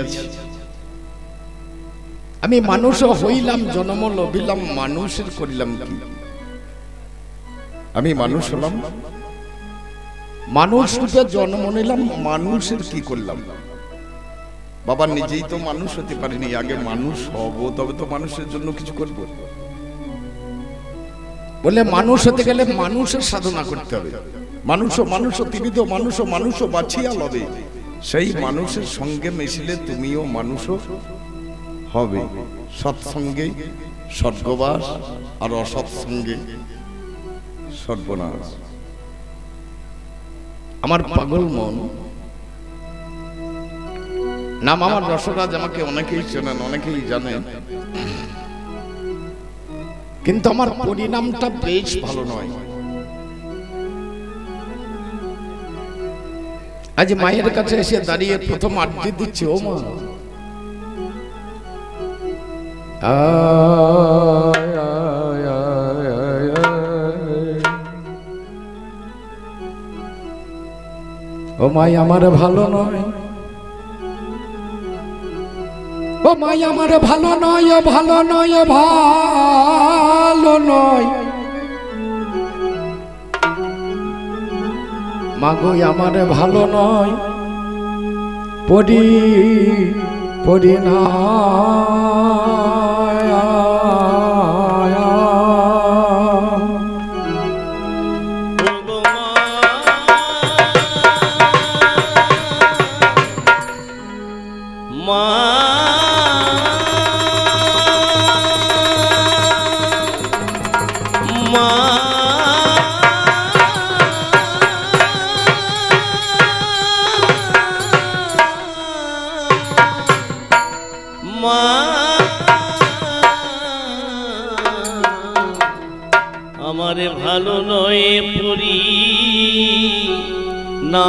আছি। আমি মানুষও হইলাম জন্ম লভিলাম মানুষের করিলাম কি? আমি মানুষ হলাম। মানুষ রূপে জন্ম নিলাম মানুষের কি করলাম? বাবা নিজেই তো মানুষ হতে পারিনি আগে মানুষ হব তবে তো মানুষের জন্য কিছু করব। বলে মানুষ হতে গেলে মানুষের সাধনা করতে হবে। মানুষ মানুষ ত্রিবিধ মানুষ মানুষ বাছিয়া লবে। সেই মানুষের সঙ্গে মিশিলে তুমিও মানুষ হবে। সৎসঙ্গে স্বর্গবাস আর অসৎসঙ্গে সর্বনাশ আমার পাগল মন, নাম আমার রসরাজ আমাকে অনেকেই চেনেন, অনেকেই জানেন। কিন্তু আমার পরিণামটা বেশ ভালো নয়। আজ মায়ের কাছে এসে দাঁড়িয়ে প্রথম আড্ডি দিচ্ছে, ও মা। ও মাই, আমার ভালো নয় ও মাই, আমার ভালো নয় ভালো নয় ভালো নয় মাগো আমার ভালো নয়। পড়ি পড়ি না। মা। আমারে ভালো নয় পুরি। না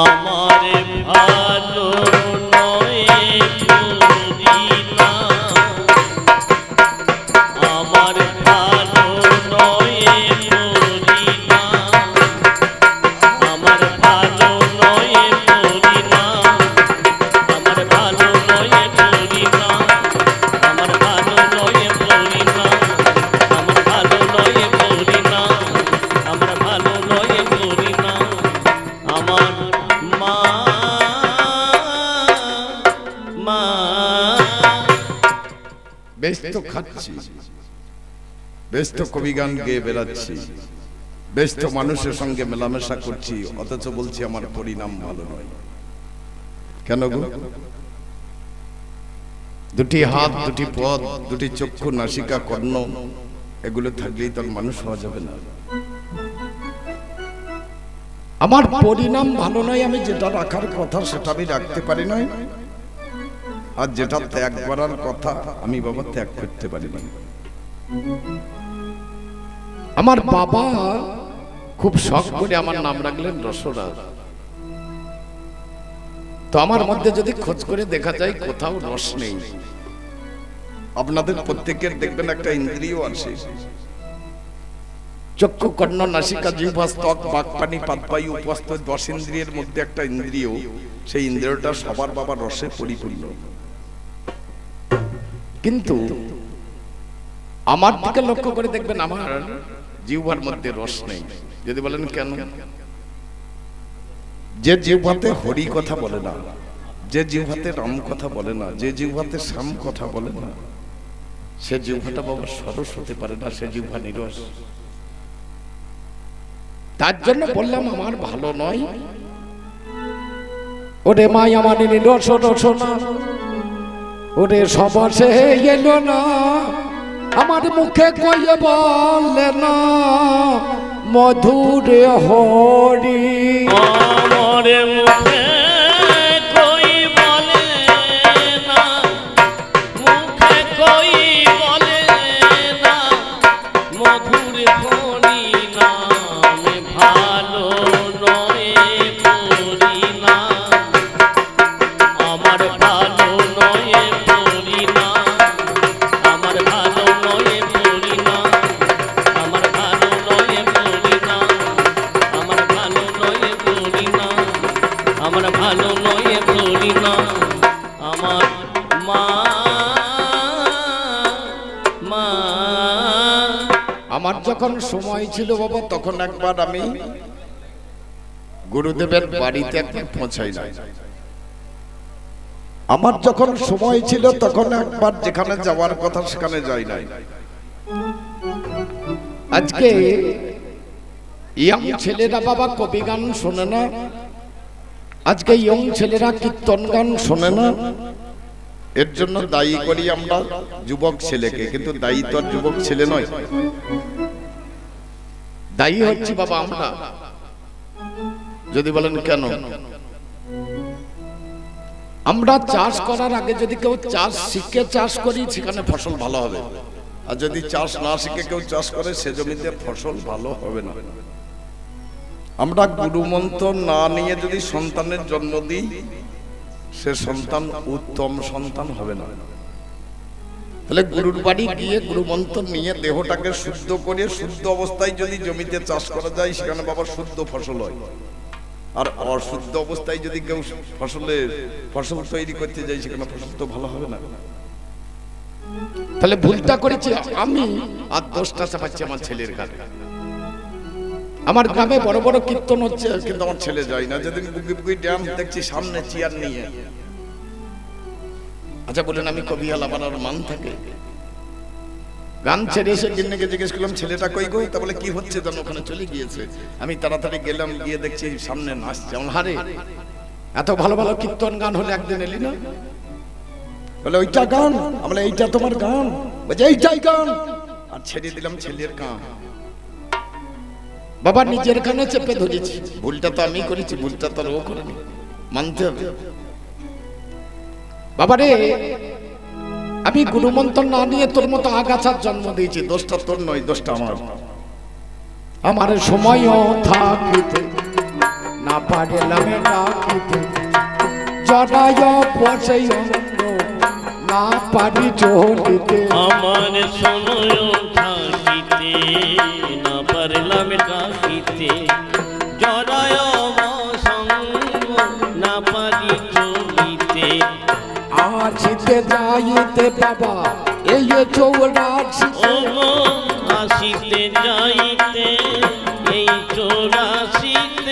আমারে তো খাচ্ছি বেশ তো কবি গান গেয়ে বেড়াচ্ছি বেশ তো মানুষের সঙ্গে মেলামেশা করছি অথচ বলছি আমার পরিণাম ভালো নয় কেন গো দুটি হাত দুটি পদ দুটি চক্ষু নাসিকা কর্ণ এগুলো থাকলেই তোর মানুষ হওয়া যাবে না আমার পরিণাম ভালো নয় আমি যেটা রাখার কথা সেটা আমি রাখতে পারি নাই আর যেটা ত্যাগ করার কথা আমি বাবা ত্যাগ করতে পারি না আমার বাবা খুব শখ করে আমার নাম রাখলেন রসরাজ। তো আমার মধ্যে যদি খোঁজ করে দেখা যায় কোথাও রস নেই। আপনাদের প্রত্যেকের দেখবেন একটা ইন্দ্রিয় আছে। চক্ষু কর্ণ নাসিকা জিহ্বা স্তক বাক পানি পাতবায়ু উপস্থ দশ ইন্দ্রিয়ের মধ্যে একটা ইন্দ্রিয়। সেই ইন্দ্রিয়টা সবার বাবা রসে পরিপূর্ণ। কিন্তু আমার দিকে লক্ষ্য করে দেখবেন আমার জিহ্বার মধ্যে রস নেই। যদি বলেন কেন? যে জিহ্বাতে হরি কথা বলে না, যে জিহ্বাতে রাম কথা বলে না, যে জিহ্বাতে শ্যাম কথা বলে না, সে জিহ্বাটা বাবা সরস হতে পারে না, সে জিহ্বা নিরস। তার জন্য বললাম, আমার ভালো নয়। ওরে মাই আমার নিরস, রস না। ওরে সবাসে এলো না। আমার মুখে কয়ে বললে না মধুরে হরি। আমার মুখে ছিল বাবা, তখন একবার আমি গুরুদেবের বাড়িতে একবার পৌঁছাই নাই আমার যখন সময় ছিল, তখন একবার যেখানে যাওয়ার কথা সেখানে যাই নাই। আজকে ইয়ং ছেলেরা বাবা কবি গান শোনে না, আজকে ইয়ং ছেলেরা কীর্তন গান শোনে না। এর জন্য দায়ী করি আমরা যুবক ছেলেকে, কিন্তু দায়ী তো যুবক ছেলে নয়। দায়ী হচ্ছি বাবা আমরা। যদি বলেন কেন? আমরা চাষ করার আগে যদি কেউ চাষ শিখে চাষ করি, সেখানে ফসল ভালো হবে। আর যদি চাষ না শিখে কেউ চাষ করে, সে জমিতে ফসল ভালো হবে না। আমরা গুরুমন্ত্র না নিয়ে যদি সন্তানের জন্ম দিই, সে সন্তান উত্তম সন্তান হবে না। তাহলে গুরুর বাড়ি গিয়ে গুরুমন্ত্র নিয়ে দেহটাকে শুদ্ধ করে শুদ্ধ অবস্থায় যদি জমিতে চাষ করা যায় সেখানে বাবা শুদ্ধ ফসল হয়। আর অশুদ্ধ অবস্থায় যদি কেউ ফসলের ফসল তৈরি করতে যায় সেখানে ফসল তো ভালো হবে না। তাহলে ভুলটা করেছি আমি আর দোষটা চাপাচ্ছি আমার ছেলের কাছে আমার গ্রামে বড় বড় কীর্তন হচ্ছে। কিন্তু আমার ছেলে যায় না। যেদিন বুকি বুকি ড্যাম দেখছি সামনে চেয়ার নিয়ে। আচ্ছা বলেন, আমি কবি আলা বানার মান থাকে। গান ছেড়ে এসে গিন্নিকে জিজ্ঞেস করলাম, ছেলেটা কই গো? তা বলে, কি হচ্ছে? যেন ওখানে চলে গিয়েছে। আমি তাড়াতাড়ি গেলাম, গিয়ে দেখছি সামনে নাচছে। আমার হারে এত ভালো ভালো কীর্তন গান হলে একদিন এলি না? বলে, ওইটা গান? আমরা এইটা তোমার গান? বলছে, এইটাই গান। আর ছেড়ে দিলাম ছেলের গান বাবা নিজের কানে চেপে ধরেছি। ভুলটা তো আমি করেছি, ভুলটা তো ও করেনি। মানতে হবে। বাবা রে আমি গুরুমন্ত্র না নিয়ে তোর মতো আগাছার জন্ম দিয়েছি। দোষটা তোর নয়, দোষটা আমার। আমার সময়ও থাকিতে না পারলাম ডাকিতে। জড়ায় অঙ্গ না পারি চলিতে আমার সময় থাকিতে না পারলাম ডাকিতে। আসিতে যাইতে বাবা এই চৌরাশি আসিতে যাইতে এই চৌরাশিতে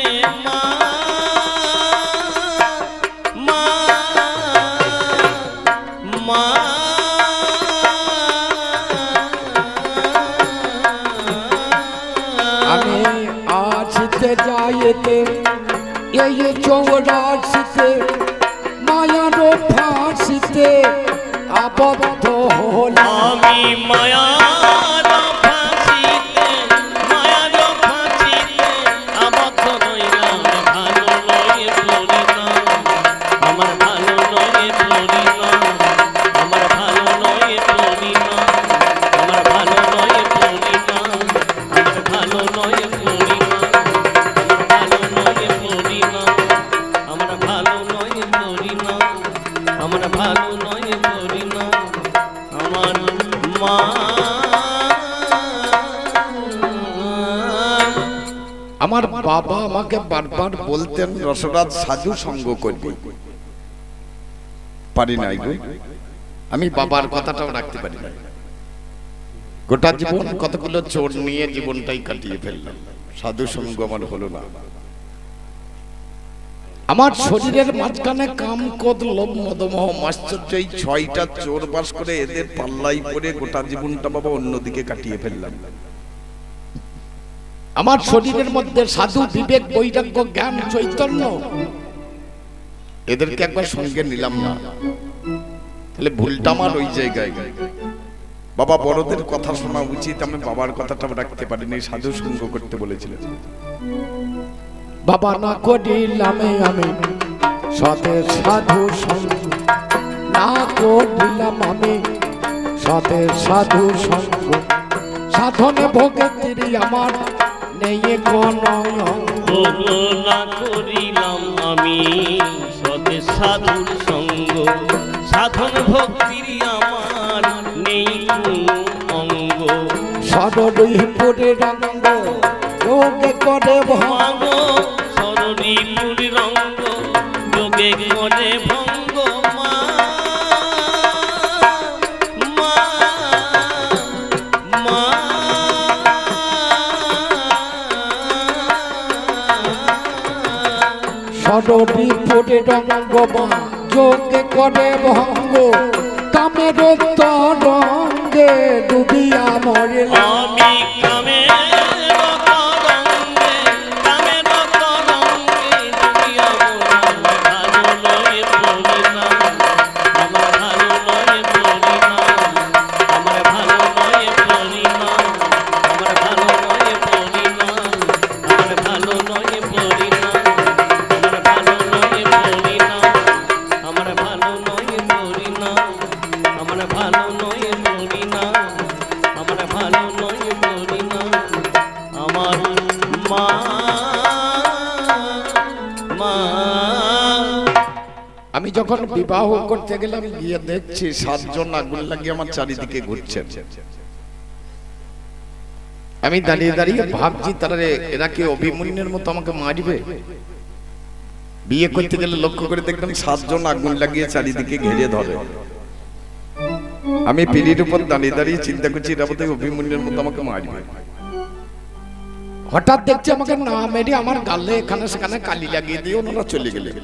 আমাকে বারবার বলতেন, রসরাজ, সাধু সঙ্গ করবি? পারি নাই গো। আমি বাবার কথাটাও রাখতে পারি না গোটা জীবন কতগুলো চোর নিয়ে জীবনটাই কাটিয়ে ফেললাম। সাধু সঙ্গ আমার হলো না। আমার শরীরের মাঝখানে কাম কদ লোভ, মদমোহ, মাশ্চর্য, এই ছয়টা চোর বাস করে এদের পাল্লাই পরে গোটা জীবনটা বাবা অন্যদিকে কাটিয়ে ফেললাম। আমার শরীরের মধ্যে সাধু, বিবেক, বৈরাগ্য, জ্ঞান, চৈতন্য এদেরকে একবার সঙ্গে নিলাম না। তাহলে ভুলটা আমার ওই জায়গায়। বাবা বড়দের কথা শোনা উচিত, আমি বাবার কথাটা রাখতে পারিনি, সাধু সঙ্গ করতে বলেছিলেন। বাবা না করিলামে আমি, সতে সাধু সঙ্গ। না করিলাম আমি, সতে সাধু সঙ্গ। সাধনে ভোগের আমার নেই কোন না করিলাম আমি সতে সাধুর সঙ্গ। সাধন ভক্তির আমার নেই অঙ্গ। সরই পুরে রঙ্গ যোগে করে ভঙ্গ। সরণীপুর রঙ্গ যোগ করে ভঙ্গ। সদরি পড়ে রঙ্গ যোগে করে ভঙ্গ। কামের তরঙ্গে ডুবিয়া মরিল আমি যখন বিবাহ করতে গেলাম, গিয়ে দেখছি সাতজন আগুন লাগিয়ে আমার চারিদিকে ঘুরছেন। আমি দাঁড়িয়ে দাঁড়িয়ে ভাবছি, তারা এরা কি অভিমন্যের মতো আমাকে মারবে? বিয়ে করতে গেলে লক্ষ্য করে দেখলাম সাতজন আগুন লাগিয়ে চারিদিকে ঘিরে ধরে। আমি পিড়ির উপর দাঁড়িয়ে দাঁড়িয়ে চিন্তা করছি, এরা বোধহয় অভিমন্যের মতো আমাকে মারবে। হঠাৎ দেখছি আমাকে না মেরে আমার গালে এখানে সেখানে কালি লাগিয়ে দিয়ে ওনারা চলে গেলেন।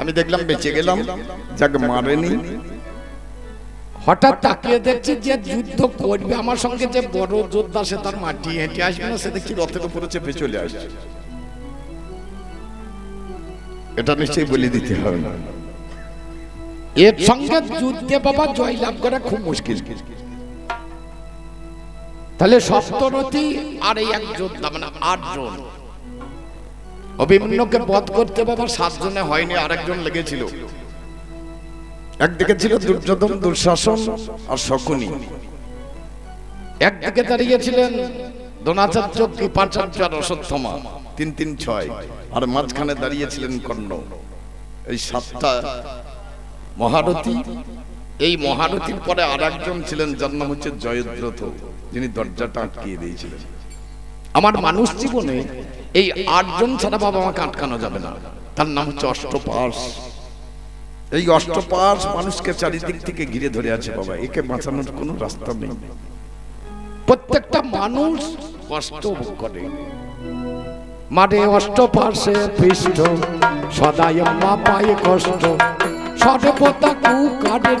আমি দেখলাম বেঁচে গেলাম। যাকে মারেনি। হঠাৎ তাকিয়ে দেখছি যে যুদ্ধ করবে আমার সঙ্গে যে বড় যোদ্ধা সে তার মাটি হেঁটে আসবে না সে দেখছি রথের উপরে চেপে চলে আসছে এটা নিশ্চয়ই বলে দিতে হবে না। এর সঙ্গে যুদ্ধে বাবা জয়লাভ করা খুব মুশকিল। তাহলে সপ্তরথী আর এই এক যোদ্ধা মানে আটজন। অভিমন্যুকে বধ করতে বাবা সাতজনে হয়নি, আরেকজন লেগেছিল। একদিকে ছিল দুর্যোধন, দুঃশাসন আর শকুনি। একদিকে দাঁড়িয়েছিলেন দ্রোণাচার্য, কৃপাচার্য আর অশ্বত্থমা, তিন তিন, ছয়। আর মাঝখানে দাঁড়িয়েছিলেন কর্ণ। এই সাতটা মহারথী, এই মহারথীর পরে আর ছিলেন, যার নাম হচ্ছে জয়দ্রথ, যিনি দরজাটা আটকিয়ে দিয়েছিলেন। আমার মানুষ জীবনে এই আটজন ছাড়া বাবা আমাকে আটকানো যাবে না। তার নাম হচ্ছে অষ্টপাশ এই অষ্টপাশ মানুষকে চারিদিক থেকে ঘিরে ধরে আছে বাবা। একে বাঁচানোর কোনো রাস্তা নেই। প্রত্যেকটা মানুষ কষ্ট ভোগ করে। মাঠে অষ্টপাশে পৃষ্ঠ সদায় মা পায় কষ্ট। সর্বতা কুকারের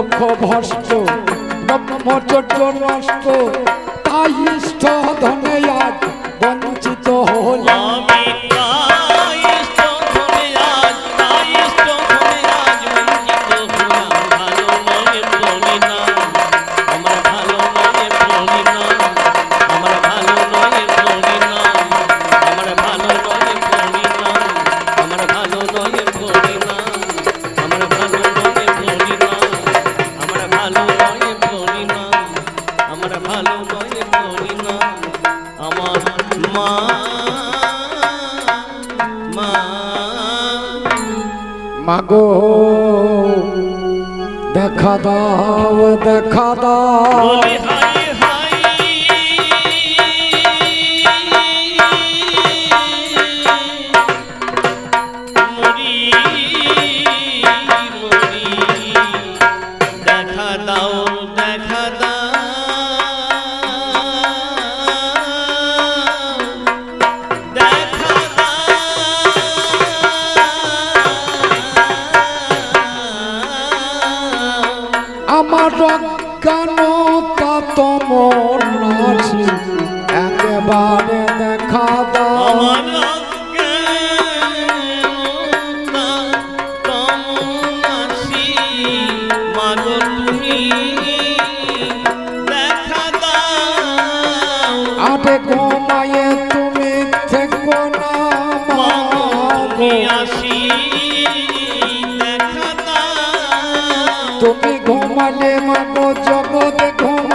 লক্ষ্য ভ্রষ্ট ব্রহ্মচর্য নষ্ট। মাগো দেখা দাও দেখা দাও।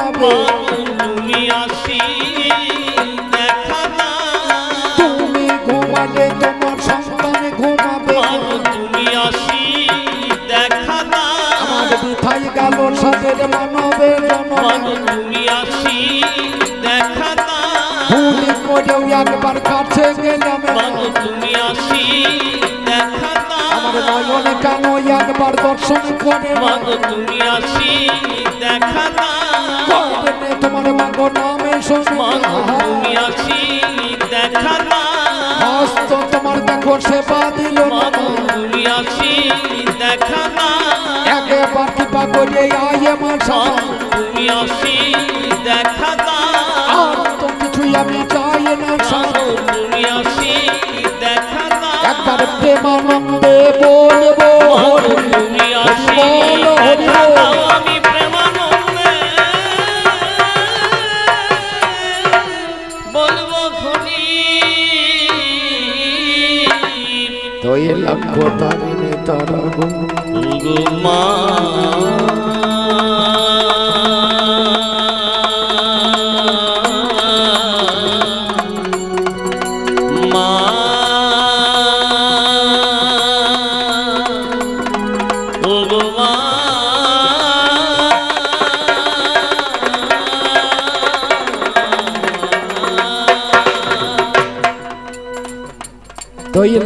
ঘুমাবে তুমি আসি দেখা দাও তুমি ঘুমালে একবার দর্শন করে মাগো তুমি আসি দেখা করবে তোমার মাগো নামে মাগো তুমি শোনো আসি দেখা হস্ত তোমার দেখো সেবা দিল মাগো তুমি আসি দেখা একবার কৃপা করে আয় আমার তুমি আসি দেখা আর তো কিছুই আমি চাই না। তুমি আসি দেখা একবার প্রেমানন্দে বলব মাগো তুমি আসি বলো হরি দেখা বল। দাও আমি প্রেমানন্দে বলব খনি তোই লক্ষ্য তারিণী তারা মা মা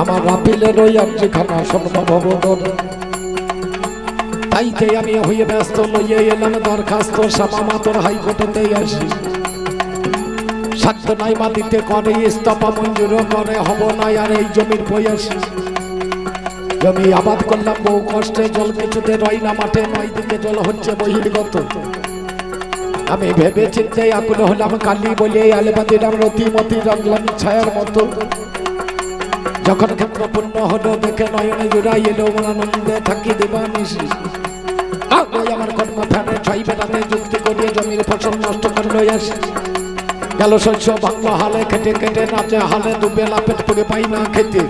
আমার রাপিলের ওই আর্যখানা সর্বভবদর তাইতে আমি হয়ে ব্যস্ত লইয়ে এলাম দরখাস্ত, শ্যামা মাতর হাইকোর্টেতে আসি। সাধ্য নাই মাটিতে করে ইস্তফা মঞ্জুর করে, হব না আর এই জমির বয়সী। জমি আবাদ করলাম, বহু কষ্টে জল কিছুতে রই না মাঠে নয় দিকে জল হচ্ছে বহির্গত। আমি ভেবে চিন্তে আকুল হলাম, কালি বলে আলেবাদিরাম রতিমতি রাখলাম ছায়ার মতো। যখন ক্ষেত্র পূর্ণ হলো, দেখে নয়নে জোড়াই এলো আনন্দে থাকি দেবানিসি ওই আমার কর্ম ফেরে ছয় বেড়াতে যুক্তি করিয়ে জমির ফসল নষ্ট করে লই আসি গেল শস্য বাংলা হালে, খেটে খেটে নাচে হালে, দুবেলা পেট পুড়ে পাই না খেতে।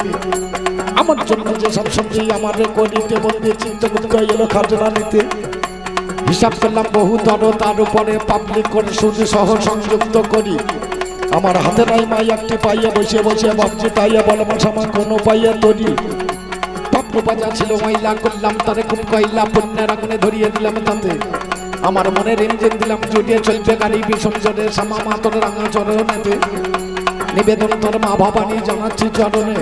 আমার জন্য যে সব সবজি আমার করিতে বন্দি চিন্তামুক্ত এলো খাজনা নিতে। হিসাব করলাম বহু তর, তার উপরে পাবলিক করে সুদ সহ সংযুক্ত করি। আমার হাতে নাই মাই, একটি পাইয়া বসে বসে ভাবছি পাইয়া বলে মশামা কোনো পাইয়া তরি। পাপ্প বাজা ছিল মাইলা করলাম তারে খুব কইলা পুণ্যের আগুনে ধরিয়ে দিলাম তাতে। আমার মনের ইঞ্জিন দিলাম জুড়িয়ে চলবে গাড়ি, বিষম বিসর্জনে শ্যামা মাতর রাঙা চরণেতে। নিবেদন তোর মা ভবানী জানাচ্ছি চরণে।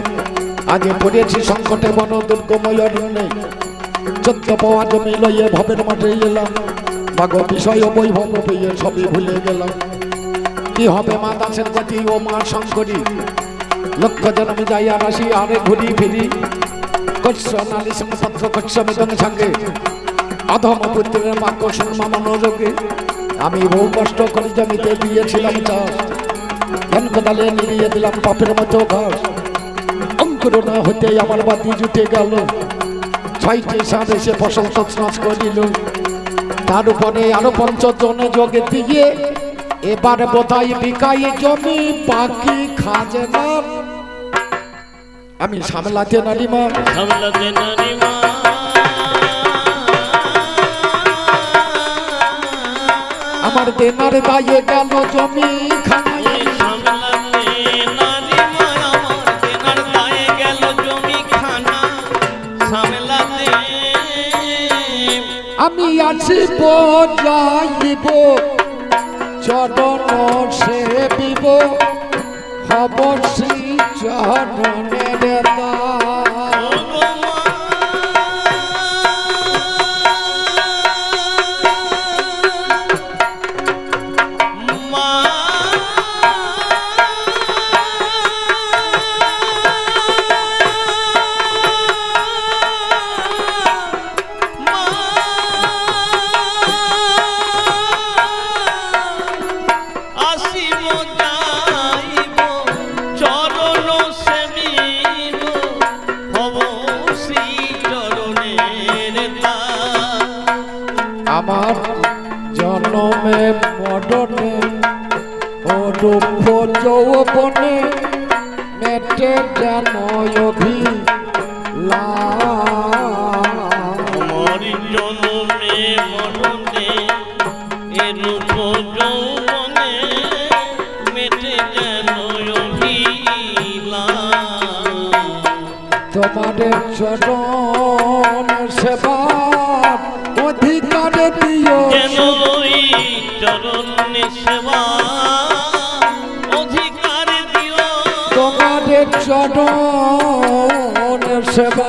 আগে পড়েছি সংকটে বন দুর্গময় অরণ্যে। চোদ্দ পাওয়া জমি লইয়ে ভবের মাঠে এলাম। ভাগ বিষয় বৈভব পেয়ে সবই ভুলে গেলাম। কি হবে মা দাসের গতি ও মা শঙ্করী? লক্ষ জন্ম যাই আর আসি আরে ঘুরি ফিরি। আমি বহু কষ্ট করে জমিতে দিয়েছিলাম চাষ। কোদালে দিলাম পাপের মতো ঘাস। অঙ্কুর না হতে আমার বাতি জুটে গেল। ছয়টি সাত এসে ফসল তছনছ করিল। তার উপরে আরও পঞ্চজনে যোগে দিয়ে এবার বোধহয় বিকাই জমি বাকি খাজনা। আমি সামলাতে নারী মা। সামলাতে নারী মা। আমার দেনার দায়ে গেল জমি সামলাতে আমি আছি যাইব চরণ সেবিব হব শ্রী চরণের আমাদের চরণ সেবা অধিকার দিও। চরণ সেবা অধিকার দিও? তোমাদের চরণ সেবা